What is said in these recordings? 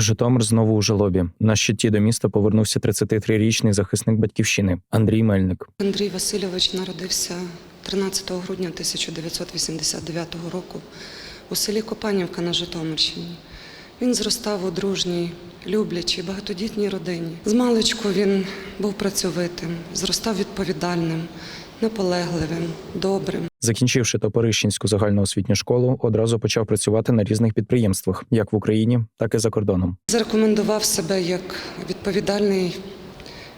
Житомир знову у жалобі. На щиті до міста повернувся 33-річний захисник батьківщини Андрій Мельник. Андрій Васильович народився 13 грудня 1989 року у селі Копанівка на Житомирщині. Він зростав у дружній, люблячій, багатодітній родині. З маличку він був працьовитим, зростав відповідальним, наполегливим, добрим. Закінчивши Топорищенську загальноосвітню школу, одразу почав працювати на різних підприємствах, як в Україні, так і за кордоном. Зарекомендував себе як відповідальний,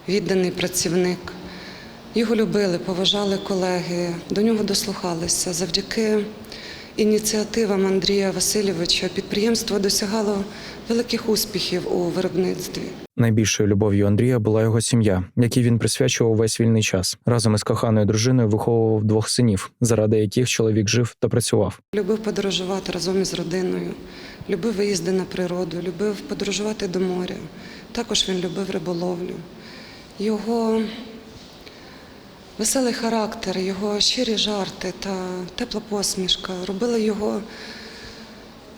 відданий працівник. Його любили, поважали колеги, до нього дослухалися. Завдяки ініціативам Андрія Васильовича підприємство досягало великих успіхів у виробництві. Найбільшою любов'ю Андрія була його сім'я, якій він присвячував весь вільний час. Разом із коханою дружиною виховував двох синів, заради яких чоловік жив та працював. Любив подорожувати разом із родиною, любив виїзди на природу, любив подорожувати до моря. Також він любив риболовлю. Його веселий характер, його щирі жарти та тепла посмішка робили його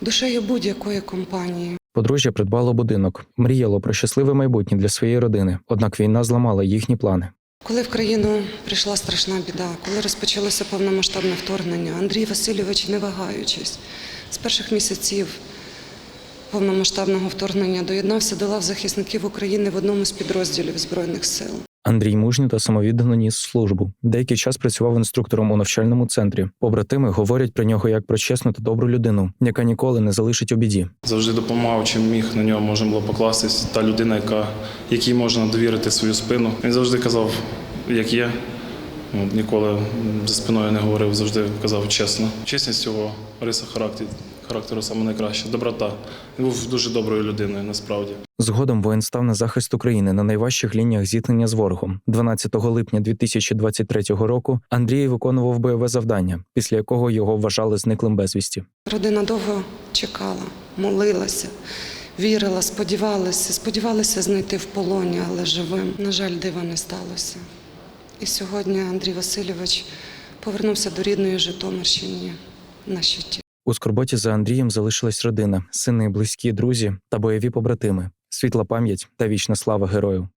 душею будь-якої компанії. Подружжя придбало будинок, мріяло про щасливе майбутнє для своєї родини. Однак війна зламала їхні плани. Коли в країну прийшла страшна біда, коли розпочалося повномасштабне вторгнення, Андрій Васильович, не вагаючись, з перших місяців повномасштабного вторгнення доєднався до лав захисників України в одному з підрозділів Збройних сил. Андрій мужньо та самовіддано ніс службу. Деякий час працював інструктором у навчальному центрі. Побратими говорять про нього як про чесну та добру людину, яка ніколи не залишить у біді. Завжди допомагав, чим міг на нього можна було покластись. Та людина, яка, якій можна довірити свою спину. Він завжди казав, як є. Ніколи за спиною не говорив, завжди казав чесно. Чесність його риса характеру, характеру саме найкраще. Доброта. Він був дуже доброю людиною, насправді. Згодом воїн став на захист України на найважчих лініях зіткнення з ворогом. 12 липня 2023 року Андрій виконував бойове завдання, після якого його вважали зниклим безвісті. Родина довго чекала, молилася, вірила, сподівалася, сподівалася знайти в полоні, але живим. На жаль, дива не сталося. І сьогодні Андрій Васильович повернувся до рідної Житомирщини на щиті. У скорботі за Андрієм залишилась родина, сини, близькі, друзі та бойові побратими. Світла пам'ять та вічна слава герою.